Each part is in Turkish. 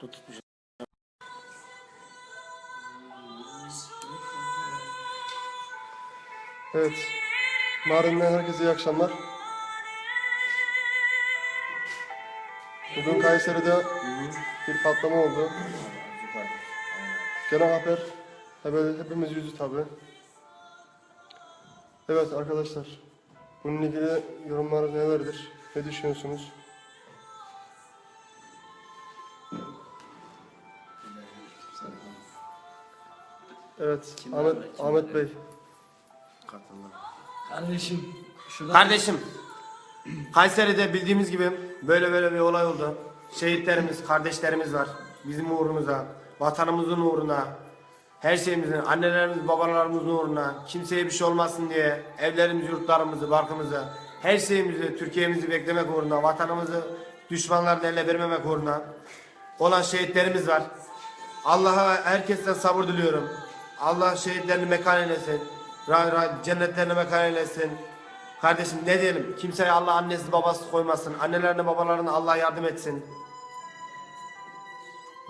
Tut tutmuş. Evet. Mardin'den herkese iyi akşamlar. Bugün Kayseri'de bir patlama oldu. Genel haber hepimiz yüzü tabi. Evet arkadaşlar. Bununla ilgili yorumlarınız nelerdir? Ne düşünüyorsunuz? Evet, Ahmet, Ahmet Bey. Kardeşim şurada Kardeşim, Kayseri'de bildiğimiz gibi böyle böyle bir olay oldu. Şehitlerimiz, kardeşlerimiz var. Bizim uğrumuza, vatanımızın uğruna, her şeyimizin, annelerimiz, babalarımızın uğruna, kimseye bir şey olmasın diye evlerimizi, yurtlarımızı, barkımızı, her şeyimizi, Türkiye'mizi beklemek uğruna, vatanımızı düşmanların eline vermemek uğruna olan şehitlerimiz var. Allah'a herkesten sabır diliyorum. Allah şehitlerini mekan eylesin. Ra, ra, cennetlerine mekan eylesin. Kardeşim ne diyelim? Kimseye Allah annesi babası koymasın. Annelerine babalarına Allah yardım etsin.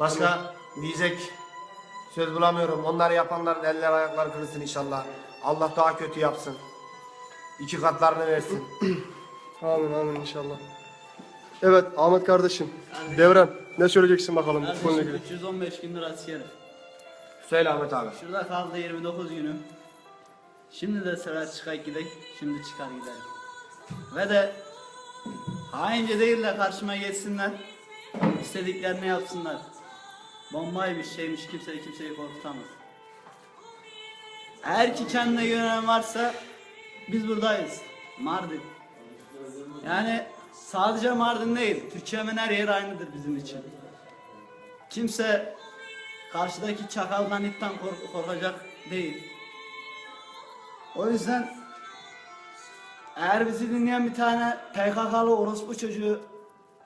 Başka diyecek söz bulamıyorum. Onları yapanların eller ayakları kırılsın inşallah. Allah daha kötü yapsın. İki katlarını versin. Amin amin inşallah. Evet Ahmet kardeşim. Devrem ne söyleyeceksin bakalım bu konuyla kardeşim ilgili? 315 gündür askerim. Söyle Ahmet abi. Şurada kaldı 29 günüm. Şimdi de sıra çıkar gidelim. Şimdi çıkar gidelim. Ve de haince değil de karşıma geçsinler. İstediklerini yapsınlar. Bombaymış şeymiş kimse kimseyi korkutamaz. Eğer ki kendine güvenen varsa biz buradayız. Mardin. Yani sadece Mardin değil. Türkiye'nin her yeri aynıdır bizim için. Kimse karşıdaki çakaldan itten kork- korkacak değil. O yüzden eğer bizi dinleyen bir tane PKK'lı orospu çocuğu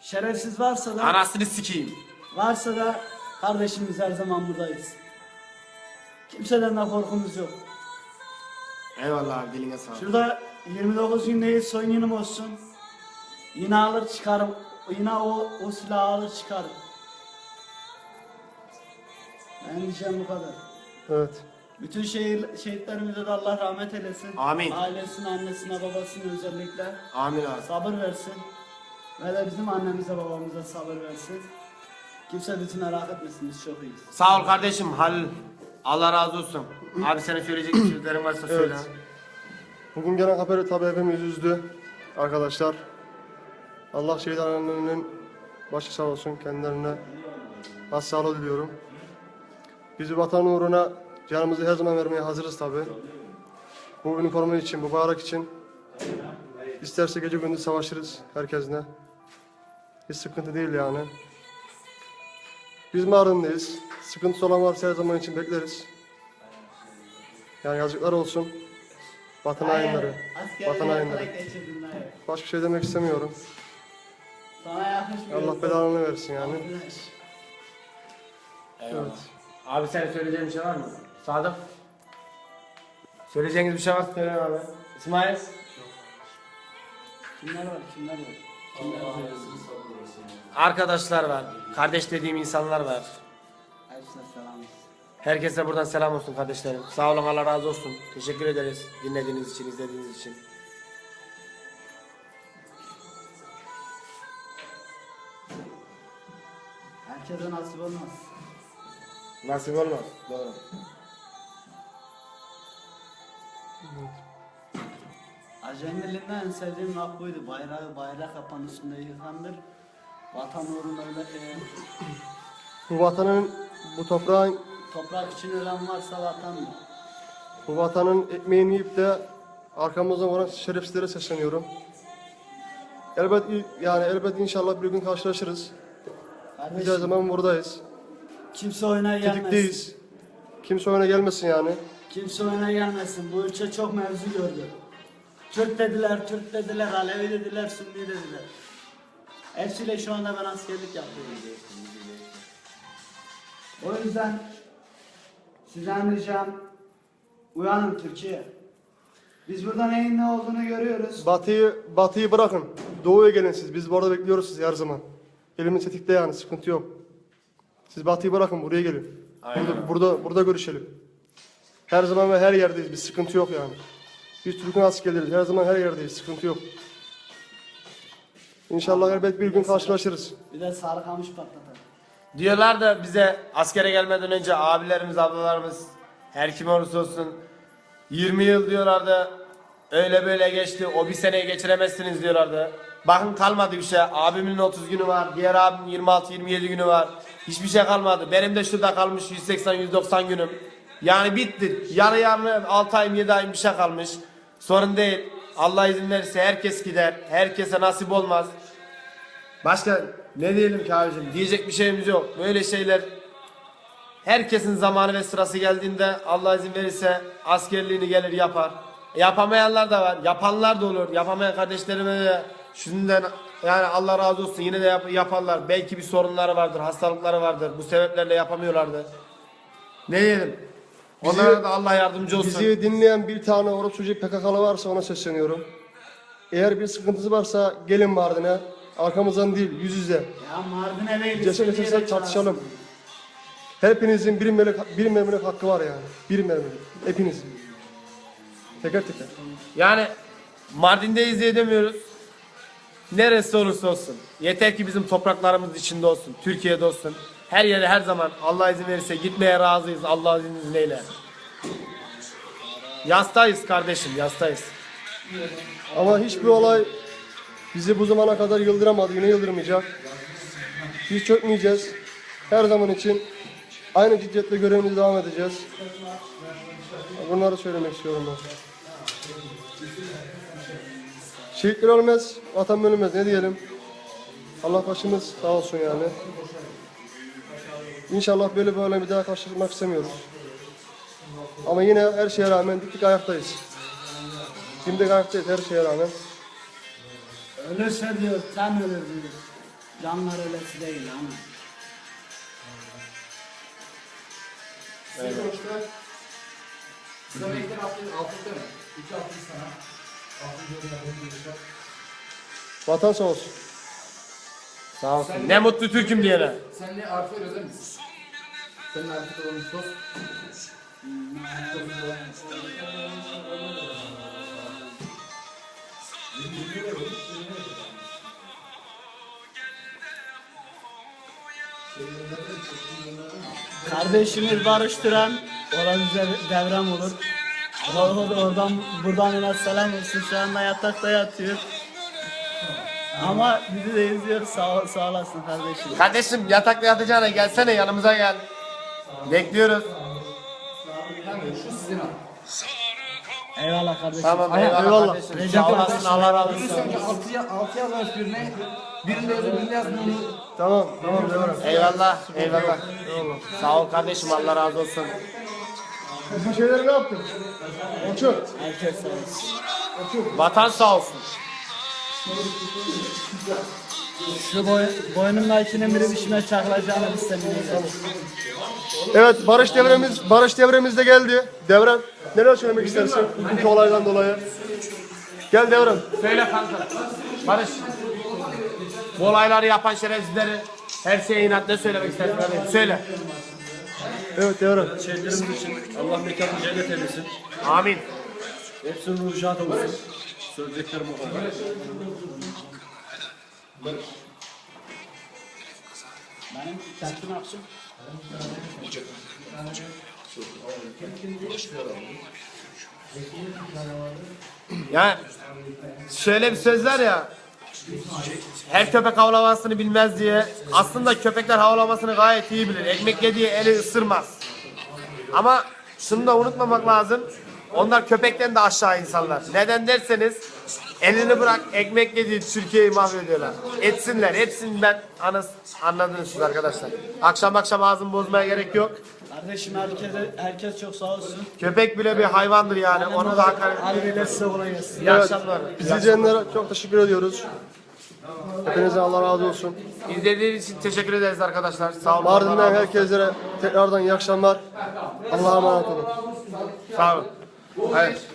şerefsiz varsa da Anasını sikeyim. varsa da kardeşimiz her zaman buradayız. Kimseden de korkumuz yok. Eyvallah abi diline sağlık. Şurada 29 gündeyiz son günüm olsun. Yine alır çıkarım. Yine o, o silahı alır çıkarım. Ben diyeceğim bu kadar. Evet. Bütün şehir, şehitlerimize de Allah rahmet eylesin. Amin. Ailesine, annesine, babasına özellikle Amin abi. sabır versin. Ve de bizim annemize, babamıza sabır versin. Kimse bizi merak etmesin, biz çok iyiyiz. Sağ ol kardeşim Halil. Allah razı olsun. Abi senin söyleyecek bir şeylerin varsa söyle. Evet. Bugün gelen haberi tabi hepimiz üzdü arkadaşlar. Allah şehit annelerinin başı sağ olsun kendilerine başsağlığı diliyorum. Biz vatan uğruna canımızı her zaman vermeye hazırız tabi. Bu üniforma için, bu bayrak için. İsterse gece gündüz savaşırız herkesle. Hiç sıkıntı değil yani. Biz Mardin'deyiz. Sıkıntısı olan varsa her zaman için bekleriz. Yani yazıklar olsun. Vatan hainleri. Vatan hainleri. Başka şey demek istemiyorum. Allah belanı versin yani. Evet. Abi senin söyleyeceğin bir şey var mı? Sadık? Söyleyeceğiniz bir şey varsa söyle abi. İsmail? Kimler var, kimler var? Kimler var? Arkadaşlar var. Kardeş dediğim insanlar var. Hepsine selam olsun. Herkese buradan selam olsun kardeşlerim. Sağ olun Allah razı olsun. Teşekkür ederiz dinlediğiniz için, izlediğiniz için. Herkese nasip olmaz. Nasip olmaz. Doğru. Ajendelinden en sevdiğim laf buydu. Bayrağı bayrak yapan üstünde yıkandır. Vatan uğruna öyle e, Bu vatanın, bu toprağın, toprak için ölen varsa vatandır. bu vatanın ekmeğini yiyip de arkamızdan vuran şerefsizlere sesleniyorum. Elbet yani elbet inşallah bir gün karşılaşırız. Biz her Kardeşim, zaman buradayız. Kimse oyuna gelmesin. Tetikteyiz. Kimse oyuna gelmesin yani. Kimse oyuna gelmesin. Bu ülke çok mevzu gördü. Kürt dediler, Türk dediler, Alevi dediler, Sünni dediler. Hepsiyle şu anda ben askerlik yapıyorum. O yüzden sizden ricam uyanın Türkiye. Biz burada neyin ne olduğunu görüyoruz. Batıyı, batıyı bırakın. Doğuya gelin siz. Biz burada bekliyoruz sizi her zaman. Elimiz tetikte yani sıkıntı yok. Siz Batı'yı bırakın buraya gelin. Aynen. Burada, burada, burada görüşelim. Her zaman ve her yerdeyiz. Bir sıkıntı yok yani. Biz Türk'ün askerleriz. Her zaman her yerdeyiz. Sıkıntı yok. İnşallah elbet bir gün karşılaşırız. Bir de sarı kamış patlatalım. Diyorlar da bize askere gelmeden önce abilerimiz, ablalarımız her kim olursa olsun 20 yıl diyorlardı. Öyle böyle geçti. O bir seneyi geçiremezsiniz diyorlardı. Bakın kalmadı bir şey. Abimin 30 günü var. Diğer abimin 26-27 günü var. Hiçbir şey kalmadı. Benim de şurada kalmış 180-190 günüm. Yani bitti. Yarı yarı 6 ayım 7 ayım bir şey kalmış. Sorun değil. Allah izin verirse herkes gider. Herkese nasip olmaz. Başka ne diyelim ki abicim? Diyecek bir şeyimiz yok. Böyle şeyler herkesin zamanı ve sırası geldiğinde Allah izin verirse askerliğini gelir yapar. Yapamayanlar da var. Yapanlar da olur. Yapamayan kardeşlerime de şimdiden yani Allah razı olsun yine de yap- yaparlar. Belki bir sorunları vardır, hastalıkları vardır. Bu sebeplerle yapamıyorlardı. Ne diyelim? Onlara da Allah yardımcı olsun. Bizi dinleyen bir tane oruç çocuğu PKK'lı varsa ona sesleniyorum. Eğer bir sıkıntısı varsa gelin Mardin'e. Arkamızdan değil yüz yüze. Ya Mardin'e değil. Ceset ceset tartışalım. Hepinizin bir melek, bir mermilik hakkı var yani. Bir mermilik. Hepinizin. Teker teker. Yani Mardin'deyiz diye demiyoruz. Neresi olursa olsun. Yeter ki bizim topraklarımız içinde olsun. Türkiye'de olsun. Her yere her zaman Allah izin verirse gitmeye razıyız Allah'ın izniyle. Yastayız kardeşim yastayız. Ama hiçbir olay bizi bu zamana kadar yıldıramadı. Yine yıldırmayacak. Biz çökmeyeceğiz. Her zaman için aynı ciddiyetle görevimize devam edeceğiz. Bunları söylemek istiyorum ben. Şehitler ölmez, vatan bölünmez. Ne diyelim? Allah başımız sağ olsun yani. İnşallah böyle böyle bir daha karşılaşmak istemiyoruz. Ama yine her şeye rağmen diktik ayaktayız. Dimdik ayaktayız her şeye rağmen. Ölürse diyor sen ölür diyor. Canlar ölesi değil ama. Vatan sağ olsun. Sağ olsun. Ne mutlu Türk'üm diyene. Sen de artı öyle değil mi? Senin artı olan sos. Kardeşimiz barıştıran bize devrem olur. Da oradan buradan ona selam olsun. Şu anda yatakta yatıyor. Ama bizi de izliyor. Sağ, sağ olasın kardeşim. Kardeşim yatakta yatacağına gelsene yanımıza gel. Bekliyoruz. Şu sizin al. Eyvallah kardeşim. Tamam eyvallah, eyvallah. kardeşim. Recep kardeşim. Allah razı olsun. Altıya, altıya yazmış birine. Birinde yazıyor, birinde yazmıyor. Tamam, tamam devam. Eyvallah eyvallah. Sağ ol kardeşim Allah razı olsun. Biz bu şeyleri ne yaptık? Orçun. Herkes sağ olsun. Vatan sağ olsun. Şu boy, boynumdakinin biri dişime çakılacağını izledik. Evet, barış devremiz, barış devremiz de geldi. Devrem, neler söylemek istersin bugünkü olaydan dolayı? Gel Devrem. Söyle kanka. Barış. Bu olayları yapan şerefsizleri her şeye inat ne söylemek istersin? Söyle. Evet Devrem. Şehitlerimiz için Allah mekanını cennet eylesin. Amin. Hepsinin ruhu şad olsun. Söyleyeceklerim o kadar. Benim kentim akşam. Ya şöyle bir söz var ya. Her köpek havlamasını bilmez diye. Aslında köpekler havlamasını gayet iyi bilir. Ekmek yediği eli ısırmaz. Ama şunu da unutmamak lazım. Onlar köpekten de aşağı insanlar. Neden derseniz elini bırak ekmek yediği Türkiye'yi mahvediyorlar. Etsinler. Hepsinden anız anladınız siz arkadaşlar. Akşam akşam ağzını bozmaya gerek yok. Kardeşim herkese, herkes çok sağ olsun. Köpek bile bir hayvandır yani. Onu da hakaret Harbiyle size kolay gelsin. İyi akşamlar. Bizi izleyenlere çok teşekkür ediyoruz. Hepinize Allah razı olsun. İzlediğiniz için teşekkür ederiz arkadaşlar. Sağ olun. Mardin'den herkese tekrardan iyi akşamlar. Allah'a emanet olun. Sağ olun. Evet.